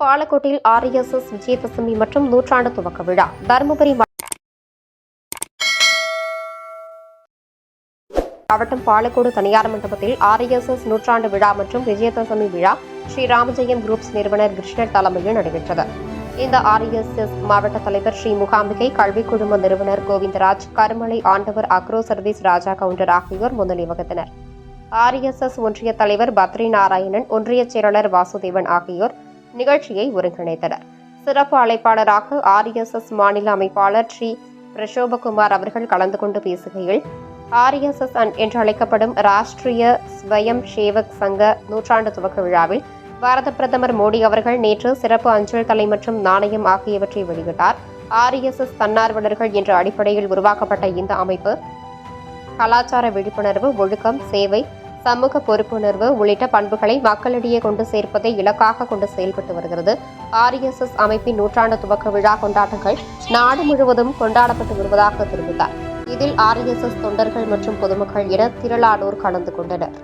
பாலக்கோட்டில் ஆர்எஸ்எஸ் விஜயதசமி மற்றும் நூற்றாண்டு துவக்க விழா. தருமபுரி மாவட்டம் பாலக்கோடு தனியார் மண்டபத்தில் ஆர்எஸ்எஸ் நூற்றாண்டு விழா மற்றும் விஜயதசமி விழா ஸ்ரீ ராமஜெயம் குரூப்ஸ் நிறுவனர் கிருஷ்ணர் தலைமையில் நடைபெற்றது. இந்த ஆர்எஸ்எஸ் மாவட்ட தலைவர் ஸ்ரீ முகாம்பிகை கல்விக் குழும நிறுவனர் கோவிந்தராஜ் கருமலை ஆண்டவர் அக்ரோ சர்வீஸ் ராஜா கவுண்டர் ஆகியோர் முன்னிலை வகித்தனர். ஆர்எஸ்எஸ் ஒன்றிய தலைவர் பத்ரி நாராயணன் ஒன்றிய செயலாளர் வாசுதேவன் ஆகியோர் நிகழ்ச்சியை ஒருங்கிணைத்தனர். சிறப்பு அழைப்பாளராக ஆர்எஸ்எஸ் மாநில அமைப்பாளர் ஸ்ரீ பிரசோபகுமார் அவர்கள் கலந்து கொண்டு பேசுகையில் ஆர்எஸ்எஸ் என்று அழைக்கப்படும் ராஷ்டிரிய ஸ்வயம் சேவக் சங்க நூற்றாண்டு துவக்க விழாவில் பாரத பிரதமர் மோடி அவர்கள் நேற்று சிறப்பு அஞ்சல் தலை மற்றும் நாணயம் ஆகியவற்றை வெளியிட்டார். ஆர்எஸ்எஸ் தன்னார்வலர்கள் என்ற அடிப்படையில் உருவாக்கப்பட்ட இந்த அமைப்பு கலாச்சார விழிப்புணர்வு ஒழுக்கம் சேவை சமூக பொறுப்புணர்வு உள்ளிட்ட பண்புகளை மக்களிடையே கொண்டு சேர்ப்பதை இலக்காக கொண்டு செயல்பட்டு வருகிறது. ஆர்எஸ்எஸ் அமைப்பின் நூற்றாண்டு துவக்க விழா கொண்டாட்டங்கள் நாடு முழுவதும் கொண்டாடப்பட்டு வருவதாக தெரிவித்தார். இதில் ஆர்எஸ்எஸ் தொண்டர்கள் மற்றும் பொதுமக்கள் என திரளானோர் கலந்து கொண்டனர்.